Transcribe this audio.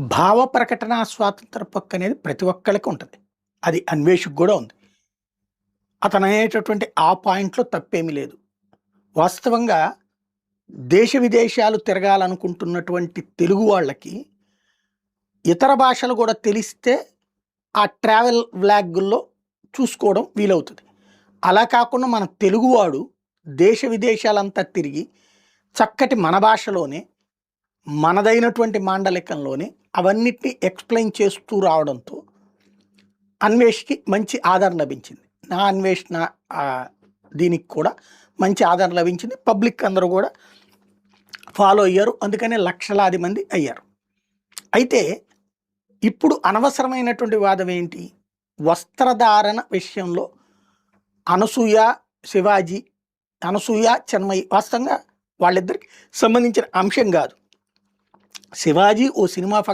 భావ ప్రకటన స్వాతంత్ర పక్క అనేది ప్రతి ఒక్కరికి ఉంటుంది. అది అన్వేషకు కూడా ఉంది. అతను అనేటటువంటి ఆ పాయింట్లో తప్పేమీ లేదు. వాస్తవంగా దేశ విదేశాలు తిరగాలనుకుంటున్నటువంటి తెలుగు వాళ్ళకి ఇతర భాషలు కూడా తెలిస్తే ఆ ట్రావెల్ వ్లాగుల్లో చూసుకోవడం వీలవుతుంది. అలా కాకుండా మన తెలుగువాడు దేశ విదేశాలంతా తిరిగి చక్కటి మన భాషలోనే మనదైనటువంటి మాండలికంలోనే అవన్నిటిని ఎక్స్ప్లెయిన్ చేస్తూ రావడంతో అన్వేష్కి మంచి ఆదరణ లభించింది. నా అన్వేషణ దీనికి కూడా మంచి ఆదరణ లభించింది. పబ్లిక్ అందరూ కూడా ఫాలో అయ్యారు. అందుకనే లక్షలాది మంది అయ్యారు. అయితే ఇప్పుడు అనవసరమైనటువంటి వాదం ఏంటి? వస్త్రధారణ విషయంలో అనసూయ శివాజీ అనసూయ చెన్మయ్య వాస్తవంగా వాళ్ళిద్దరికి సంబంధించిన అంశం కాదు. శివాజీ ఓ సినిమా